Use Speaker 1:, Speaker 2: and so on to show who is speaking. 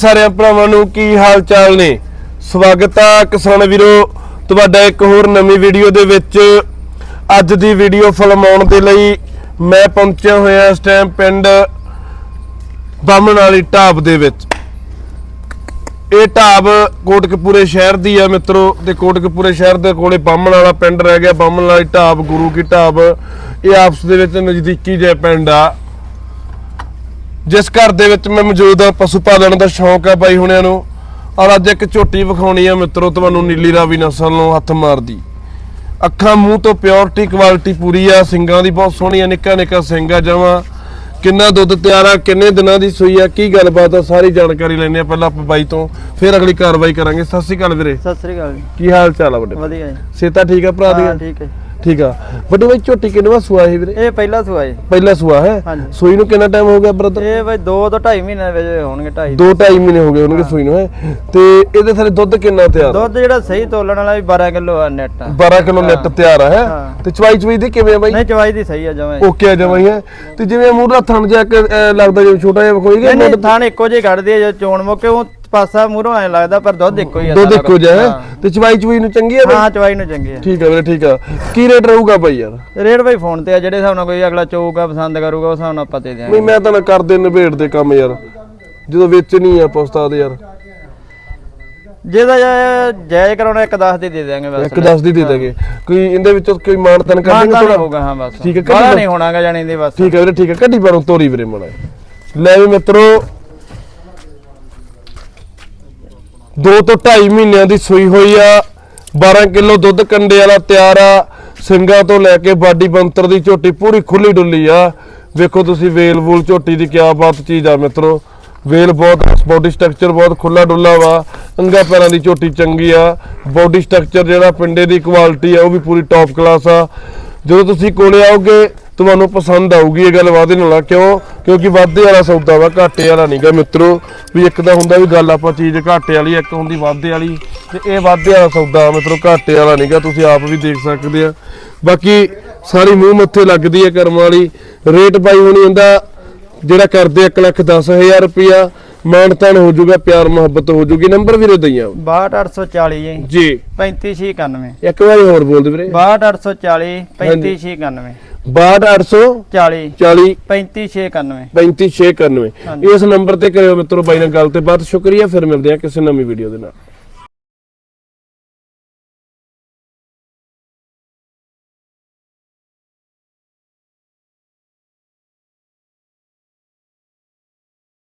Speaker 1: ਸਾਰਿਆਂ ਭਰਾਵਾਂ ਨੂੰ ਕੀ ਹਾਲ ਚਾਲ ਨੇ? ਸਵਾਗਤ ਆ ਕਿਸਾਨ ਵੀਰੋ, ਤੁਹਾਡਾ ਇੱਕ ਹੋਰ ਨਵੀਂ ਵੀਡੀਓ ਦੇ ਵਿੱਚ। ਅੱਜ ਦੀ ਵੀਡੀਓ ਫਿਲਮਾਉਣ ਦੇ ਲਈ ਮੈਂ ਪਹੁੰਚਿਆ ਹੋਇਆ ਇਸ ਟਾਈਮ ਪਿੰਡ ਬਾਮਣ ਵਾਲੀ ਢਾਬ ਦੇ ਵਿੱਚ। ਇਹ ਢਾਬ ਕੋਟਕਪੂਰੇ ਸ਼ਹਿਰ ਦੀ ਆ ਮਿੱਤਰੋ, ਤੇ ਕੋਟਕਪੂਰੇ ਸ਼ਹਿਰ ਦੇ ਕੋਲੇ ਬਾਮਣ ਵਾਲਾ ਪਿੰਡ ਰਹਿ ਗਿਆ, ਬਾਮਣ ਵਾਲੀ ਢਾਬ, ਗੁਰੂ ਕੀ ਢਾਬ। ਇਹ ਆਪਸ ਦੇ ਵਿੱਚ ਨਜ਼ਦੀਕੀ ਜੇ ਪਿੰਡ ਆ। ਜਿਸ ਘਰ ਦੇ ਵਿੱਚ ਮੈਂ ਮੌਜੂਦ ਆ ਪਸ਼ੂ ਪਾਲਣ ਦਾ ਸ਼ੌਂਕ ਆ ਬਾਈ ਹੁਣਿਆਂ ਨੂੰ। ਔਰ ਅੱਜ ਇੱਕ ਝੋਟੀ ਵਿਖਾਉਣੀ ਆ ਮਿੱਤਰੋ ਤੁਹਾਨੂੰ ਨੀਲੀ ਰਾਵੀ ਨਸਲ ਨੂੰ ਹੱਥ ਮਾਰਦੀ। ਅੱਖਾਂ ਮੂੰਹ ਤੋਂ ਪਿਓਰਿਟੀ ਕੁਆਲਿਟੀ ਪੂਰੀ ਆ ਸਿੰਗਾਂ ਦੀ ਬਹੁਤ ਸੋਹਣੀ ਆ ਨਿੱਕਾ ਨਿੱਕਾ ਸਿੰਘ ਆ ਜਮਾਂ। ਕਿੰਨਾ ਦੁੱਧ ਤਿਆਰ ਆ ਕਿੰਨੇ ਦਿਨਾਂ ਦੀ ਸੂਈ ਆ ਕੀ ਗੱਲਬਾਤ ਆ ਸਾਰੀ ਜਾਣਕਾਰੀ ਲੈਣੇ ਆ ਪਹਿਲਾਂ ਆਪਾਂ ਬਾਈ ਤੋਂ ਫਿਰ ਅਗਲੀ ਕਾਰਵਾਈ ਕਰਾਂਗੇ। ਸਤਿ ਸ਼੍ਰੀ ਅਕਾਲ ਵੀਰੇ।
Speaker 2: ਸਤਿ ਸ੍ਰੀ ਅਕਾਲ ਜੀ।
Speaker 1: ਕੀ ਹਾਲ ਚਾਲ ਆ ਵੱਡੇ
Speaker 2: ਵਧੀਆ ਜੀ।
Speaker 1: ਸੇਤਾ ਠੀਕ ਆ ਭਰਾ
Speaker 2: ਹਾਂ
Speaker 1: ਦੀ
Speaker 2: ਠੀਕ ਹੈ
Speaker 1: ਠੀਕ ਆ। ਵੱਡੇ ਬਾਈ ਝੋਟੀ ਕਿੰਨਵਾ ਸੂਆ ਇਹ ਵੀਰੇ?
Speaker 2: ਇਹ ਪਹਿਲਾ ਸੂਆ ਜੀ।
Speaker 1: ਪਹਿਲਾ ਸੂਆ ਹੈ?
Speaker 2: ਹਾਂਜੀ।
Speaker 1: ਸੂਈ ਨੂੰ ਕਿੰਨਾ ਟਾਈਮ ਹੋ ਗਿਆ ਬ੍ਰਦਰ?
Speaker 2: ਇਹ ਬਈ 2 ਤੋਂ 2.5 ਮਹੀਨੇ ਵਿੱਚ ਹੋਣਗੇ 2.5
Speaker 1: ਦੋ ਢਾਈ ਮਹੀਨੇ ਹੋ ਗਏ ਉਹਨੂੰ ਸੂਈ ਨੂੰ ਹੈ? ਤੇ ਇਹਦੇ ਥਲੇ ਦੁੱਧ ਕਿੰਨਾ ਤਿਆਰ ਆ?
Speaker 2: ਦੁੱਧ ਜਿਹੜਾ ਸਹੀ ਤੋਲਣ ਵਾਲਾ ਵੀ 12 ਕਿਲੋ ਆ ਨੈਟ
Speaker 1: 12 ਕਿਲੋ ਨੈਟ ਤਿਆਰ ਆ ਹੈ?
Speaker 2: ਹਾਂ।
Speaker 1: ਤੇ ਚਵਾਈ ਚਵਾਈ ਦੀ ਕਿਵੇਂ ਆ ਬਾਈ?
Speaker 2: ਨਹੀਂ ਚਵਾਈ ਦੀ ਸਹੀ ਆ ਜਮਾਂ।
Speaker 1: ਓਕੇ ਆ ਜਮਾਈ ਹੈ? ਤੇ ਜਿਵੇਂ ਮੂਹਰਾ ਥਣ ਜਾ ਕੇ ਐਂ ਲੱਗਦਾ ਜਿਵੇਂ ਛੋਟਾ ਜਿਹਾ ਕੋਈ
Speaker 2: ਨਹੀਂ ਨਹੀਂ
Speaker 1: ਗਿਆ
Speaker 2: ਥਾਣ ਇੱਕੋ ਜਿਹੀ ਕੱਢਦੀ ਹੈ ਜੋ ਚੋਣ ਮੌਕੇ ਉਹ ਪਾਸਾ ਮੂਹਰੋਂ ਐ ਲੱਗਦਾ ਪਰ ਦੁੱਧ ਇੱਕੋ ਹੀ ਆ
Speaker 1: ਦੁੱਧ
Speaker 2: ਸਾਰਾ
Speaker 1: ਇੱਕੋ ਜਿਹਾ ਹੈ?
Speaker 2: ਹਾਂ।
Speaker 1: ਤੇ ਚਵਾਈ ਚਵਾਈ ਨੂੰ ਚੰਗੀ ਆ
Speaker 2: ਹਾਂ
Speaker 1: ਬਾਈ
Speaker 2: ਚਵਾਈ ਨੂੰ ਚੰਗੀ ਆ।
Speaker 1: ਠੀਕ ਆ ਵੀਰੇ ਠੀਕ ਆ। ਕੀ ਰੇਟ ਰਹੂਗਾ ਬਾਈ ਯਾਰ?
Speaker 2: ਰੇਟ ਬਈ ਫੋਨ ਤੇ ਆ ਜਿਹੜੇ ਹਿਸਾਬ ਨਾਲ ਕੋਈ ਅਗਲਾ ਚੋਊਗਾ ਪਸੰਦ ਕਰੂਗਾ ਉਸ ਹਿਸਾਬ ਨਾਲ ਆਪਾਂ ਦੇ ਦਿਆਂਗੇ।
Speaker 1: ਨਹੀਂ ਮੈਂ ਤਾਂ ਨਾ ਕਰਦੇ ਨਿਬੇੜ ਦੇ ਕੰਮ ਯਾਰ। ਜਦੋਂ ਵੇਚਣੀ ਆ ਉਸਤਾਦ ਯਾਰ।
Speaker 2: ਜਿਹਦਾ ਜਾਇ ਕਰਾਉਣਾ ਇੱਕ 10 ਦੀ ਦੇ ਦਿਆਂਗੇ ਬਸ।
Speaker 1: ਇੱਕ 10 ਦੀ ਦੇ ਦਾਂਗੇ ਕੋਈ ਇਹਦੇ ਵਿੱਚੋਂ ਕੋਈ ਮਾਨਤਨ ਕਰ
Speaker 2: ਮਾਨਤਾ ਨਹੀਂ
Speaker 1: ਥੋੜਾ
Speaker 2: ਹੋਊਗਾ ਹਾਂ ਬਸ।
Speaker 1: ਠੀਕ ਹੈ,
Speaker 2: ਬਾਹਲਾ
Speaker 1: ਕੱਢੀ
Speaker 2: ਨਹੀਂ ਹੋਣਾਗਾ ਜਾਣੀ ਦੀ ਬਸ।
Speaker 1: ਠੀਕ ਹੈ ਵੀਰੇ ਠੀਕ ਹੈ ਕੱਢੀ ਬਾਰੋਂ ਤੋਰੀ ਵੀਰੇ ਮਣਾ ਲੈ ਵੀ ਮਿੱਤਰੋ 2 ਤੋਂ 2.5 ਮਹੀਨਿਆਂ ਦੀ ਸੂਈ ਹੋਈ ਆ। 12 ਕਿਲੋ ਦੁੱਧ ਕੰਡੇ ਵਾਲਾ ਤਿਆਰ ਆ। ਸਿੰਗਾਂ ਤੋਂ ਲੈ ਕੇ ਬਾਡੀ ਬੰਤਰ ਦੀ ਝੋਟੀ ਪੂਰੀ ਖੁੱਲੀ ਡੁੱਲੀ ਆ। ਵੇਖੋ ਤੁਸੀਂ ਵੇਲ ਵੂਲ ਝੋਟੀ ਦੀ ਕਿਆ ਬਾਤ ਚੀਜ਼ ਆ ਮਿੱਤਰੋ। ਵੇਲ ਬਹੁਤ ਬੋਡੀ ਸਟਰਕਚਰ ਬਹੁਤ ਖੁੱਲਾ ਡੁੱਲਾ ਵਾ। ਅੰਗਾ ਪੈਰਾਂ ਦੀ ਝੋਟੀ ਚੰਗੀ ਆ। ਬੋਡੀ ਸਟਰਕਚਰ ਜਿਹੜਾ ਪਿੰਡੇ ਦੀ ਕੁਆਲਿਟੀ ਆ, ਉਹ ਵੀ ਪੂਰੀ ਟੌਪ ਕਲਾਸ ਆ। ਜਦੋਂ ਤੁਸੀਂ ਕੋਲੇ ਆਓਗੇ ਤੁਹਾਨੂੰ ਪਸੰਦ ਆਊਗੀ ਇਹ ਗੱਲ ਵਾਦੇ ਨਾਲ ਕਿਉਂ? ਕਿਉਂਕਿ ਵਾਧੇ ਵਾਲਾ ਸੌਦਾ ਵਾ ਘਾਟੇ ਵਾਲਾ ਨਹੀਂਗਾ ਮਿੱਤਰੋ। ਵੀ ਇੱਕ ਤਾਂ ਹੁੰਦਾ ਵੀ ਗੱਲ ਆਪਾਂ ਚੀਜ਼ ਘਾਟੇ ਵਾਲੀ ਇੱਕ ਹੁੰਦੀ ਵਾਧੇ ਵਾਲੀ ਤੇ ਇਹ ਵਾਧੇ ਵਾਲਾ ਸੌਦਾ ਮਿੱਤਰੋ ਘਾਟੇ ਵਾਲਾ ਨਹੀਂਗਾ ਤੁਸੀਂ ਆਪ ਵੀ ਦੇਖ ਸਕਦੇ ਆ। ਬਾਕੀ ਸਾਰੀ ਮੂੰਹ ਮੱਥੇ ਲੱਗਦੀ ਹੈ ਕਰਮ ਵਾਲੀ। ਰੇਟ ਪਾਈ ਹੋਣੀ ਹੁੰਦਾ ਜਿਹੜਾ ਕਰਦੇ 1 ਲੱਖ 10000 ਰੁਪਿਆ ਮਾਨਤਾਨ ਹੋ ਜਾਊਗਾ ਪਿਆਰ ਮੁਹੱਬਤ ਹੋ ਜਾਊਗੀ ਨੰਬਰ ਵੀਰੇ ਦਈਆਂ।
Speaker 2: 62840 ਜੀ।
Speaker 1: ਜੀ।
Speaker 2: 3591
Speaker 1: ਇੱਕ ਵਾਰੀ ਹੋਰ ਬੋਲ ਦੇ ਵੀਰੇ।
Speaker 2: 62840 3591
Speaker 1: 62840
Speaker 2: 40
Speaker 1: 40
Speaker 2: 3591
Speaker 1: 35691
Speaker 2: ਹਾਂਜੀ।
Speaker 1: ਇਸ ਨੰਬਰ ਤੇ ਕਰਿਓ ਮਿੱਤਰੋ ਬਾਈ ਨਾਲ ਗੱਲ ਤੇ ਬਾਤ ਸ਼ੁਕਰੀਆ ਫਿਰ ਮਿਲਦੇ ਆ ਕਿਸੇ ਨਵੀਂ ਵੀਡੀਓ ਦੇ ਨਾਲ।